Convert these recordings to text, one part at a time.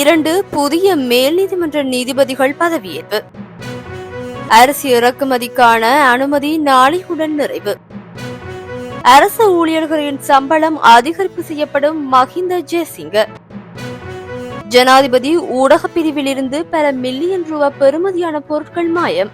இரண்டு புதிய மேல் நீதிமன்ற நீதிபதிகள் பதவியேற்பு. அரிசி இறக்குமதிக்கான அனுமதி நாளையுடன் நிறைவு. அரசு ஊழியர்களின் சம்பளம் அதிகரிப்பு செய்யப்படும் மஹிந்த ஜெயசிங்க. ஜனாதிபதி ஊடக பிரிவில் இருந்து பல மில்லியன் ரூபாய் பெறுமதியான பொருட்கள் மாயம்.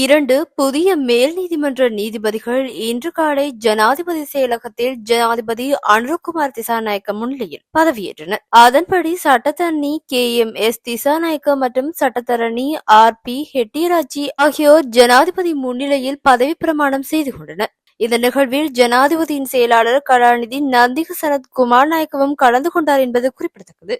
இரண்டு புதிய மேல் நீதிமன்ற நீதிபதிகள் இன்று காலை ஜனாதிபதி செயலகத்தில் ஜனாதிபதி அனுருகுமார் திசாநாயக்க முன்னிலையில் பதவியேற்றனர். அதன்படி சட்டத்தரணி கே எம் எஸ் திசாநாயக்க மற்றும் சட்டத்தரணி ஆர் பி ஹெட்டிராஜி ஆகியோர் ஜனாதிபதி முன்னிலையில் பதவி பிரமாணம் செய்து கொண்டனர். இந்த நிகழ்வில் ஜனாதிபதியின் செயலாளர் கலாநிதி நந்திக சரத் குமார் நாயக்கவும் கலந்து கொண்டார் என்பது குறிப்பிடத்தக்கது.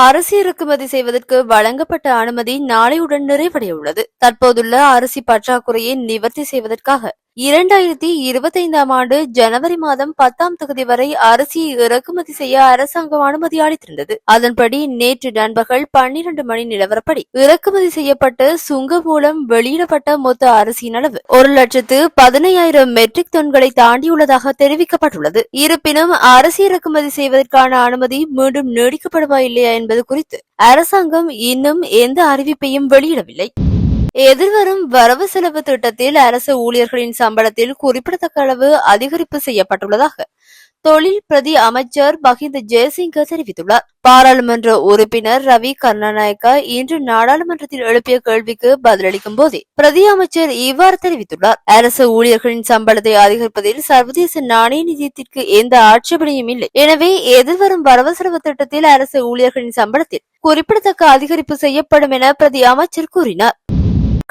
அரிசி இறக்குமதி செய்வதற்கு வழங்கப்பட்ட அனுமதி நாளையுடன் நிறைவடைய உள்ளது தற்போதுள்ள அரிசி பற்றாக்குறையை நிவர்த்தி செய்வதற்காக இரண்டாயிரத்தி இருபத்தைந்தாம் ஆண்டு ஜனவரி மாதம் பத்தாம் தொகுதி வரை அரிசியை இறக்குமதி செய்ய அரசாங்கம் அனுமதி அளித்திருந்தது. அதன்படி நேற்று நண்பகல் பன்னிரண்டு மணி நிலவரப்படி இறக்குமதி செய்யப்பட்ட சுங்க மூலம் வெளியிடப்பட்ட மொத்த அரிசியின் அளவு ஒரு லட்சத்து பதினையாயிரம் மெட்ரிக் டன்களை தாண்டியுள்ளதாக தெரிவிக்கப்பட்டுள்ளது. இருப்பினும் அரிசி இறக்குமதி செய்வதற்கான அனுமதி மீண்டும் நீடிக்கப்படுமா இல்லையா என்பது குறித்து அரசாங்கம் இன்னும் எந்த அறிவிப்பையும் வெளியிடவில்லை. எதிர்வரும் வரவு செலவு திட்டத்தில் அரசு ஊழியர்களின் சம்பளத்தில் குறிப்பிடத்தக்க அளவு அதிகரிப்பு செய்யப்பட்டுள்ளதாக தொழில் பிரதி அமைச்சர் மஹிந்த ஜெயசிங்க தெரிவித்துள்ளார். பாராளுமன்ற உறுப்பினர் ரவி கருணாநாயக்கா இன்று நாடாளுமன்றத்தில் எழுப்பிய கேள்விக்கு பதிலளிக்கும் போதே பிரதி அமைச்சர் இவ்வாறு தெரிவித்துள்ளார். அரசு ஊழியர்களின் சம்பளத்தை அதிகரிப்பதில் சர்வதேச நாணய நிதியத்திற்கு எந்த ஆட்சேபனையும் இல்லை. எனவே எதிர்வரும் வரவு செலவு திட்டத்தில் அரசு ஊழியர்களின் சம்பளத்தில் குறிப்பிடத்தக்க அதிகரிப்பு செய்யப்படும் என பிரதி அமைச்சர் கூறினார்.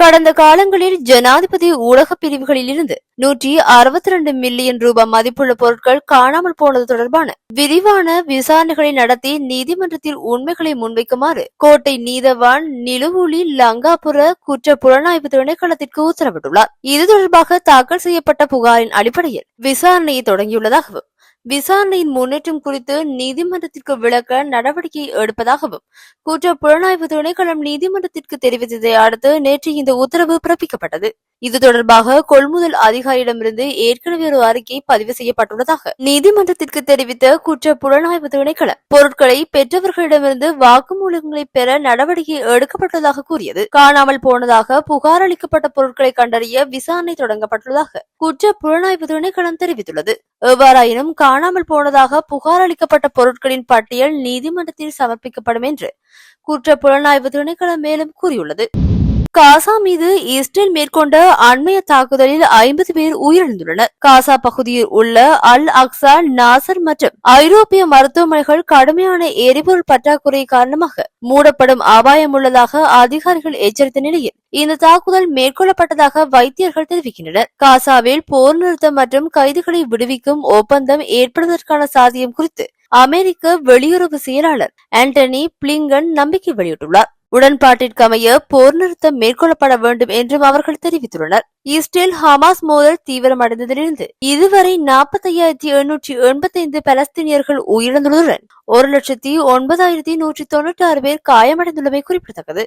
கடந்த காலங்களில் ஜனாதிபதி ஊடக பிரிவுகளில் இருந்து நூற்றி அறுபத்தி ரெண்டு மில்லியன் ரூபாய் மதிப்புள்ள பொருட்கள் காணாமல் போனது தொடர்பான விரிவான விசாரணைகளை நடத்தி நீதிமன்றத்தில் உண்மைகளை முன்வைக்குமாறு கோட்டை நீதவான் நிலுவுலி லங்காபுர குற்ற புலனாய்வு திணைக்களத்திற்கு உத்தரவிட்டுள்ளார். இது தொடர்பாக தாக்கல் செய்யப்பட்ட புகாரின் அடிப்படையில் விசாரணையை தொடங்கியுள்ளதாகவும் விசாரணையின் முன்னேற்றம் குறித்து நீதிமன்றத்திற்கு விளக்க நடவடிக்கை எடுப்பதாகவும் குற்ற புலனாய்வு திணைக்களம் நீதிமன்றத்திற்கு தெரிவித்ததை அடுத்து நேற்று இந்த உத்தரவு பிறப்பிக்கப்பட்டது. இது தொடர்பாக கொள்முதல் அதிகாரியிடமிருந்து ஏற்கனவே ஒரு அறிக்கை பதிவு செய்யப்பட்டுள்ளதாக நீதிமன்றத்திற்கு தெரிவித்த குற்ற புலனாய்வு திணைக்களம். பொருட்களை பெற்றவர்களிடமிருந்து வாக்குமூலங்களை பெற நடவடிக்கை எடுக்கப்பட்டுள்ளதாக கூறியது. காணாமல் போனதாக புகார் அளிக்கப்பட்ட பொருட்களை கண்டறிய விசாரணை தொடங்கப்பட்டுள்ளதாக குற்ற புலனாய்வு திணைக்களம் தெரிவித்துள்ளது. எவ்வாறாயினும் காணாமல் போனதாக புகார் அளிக்கப்பட்ட பொருட்களின் பட்டியல் நீதிமன்றத்தில் சமர்ப்பிக்கப்படும் என்று குற்ற புலனாய்வு திணைக்களம் மேலும் கூறியுள்ளது. காசா மீது இஸ்ரேல் மேற்கொண்ட அண்மைய தாக்குதலில் ஐம்பது பேர் உயிரிழந்துள்ளனர். காசா பகுதியில் உள்ள அல் அக்சா நாசர் மற்றும் ஐரோப்பிய மருத்துவமனைகள் கடுமையான எரிபொருள் பற்றாக்குறை காரணமாக மூடப்படும் அபாயம் உள்ளதாக அதிகாரிகள் எச்சரித்த நிலையில் இந்த தாக்குதல் மேற்கொள்ளப்பட்டதாக வைத்தியர்கள் தெரிவிக்கின்றனர். காசாவில் போர் நிறுத்தம் மற்றும் கைதுகளை விடுவிக்கும் ஒப்பந்தம் ஏற்படுவதற்கான சாத்தியம் குறித்து அமெரிக்க வெளியுறவு செயலாளர் ஆண்டனி பிளிங்கன் நம்பிக்கை வெளியிட்டுள்ளார். உடன்பாட்டிற்கமைய போர் நிறுத்தம் மேற்கொள்ளப்பட வேண்டும் என்றும் அவர்கள் தெரிவித்துள்ளனர். இஸ்ரேல் ஹமாஸ் மோதல் தீவிரமடைந்ததிலிருந்து இதுவரை நாற்பத்தி ஐயாயிரத்தி எழுநூற்றி எண்பத்தி ஐந்து பலஸ்தீனியர்கள் உயிரிழந்துள்ளதுடன் ஒரு லட்சத்தி ஒன்பதாயிரத்தி நூற்றி தொன்னூற்றி ஆறு பேர் காயமடைந்துள்ளமை குறிப்பிடத்தக்கது.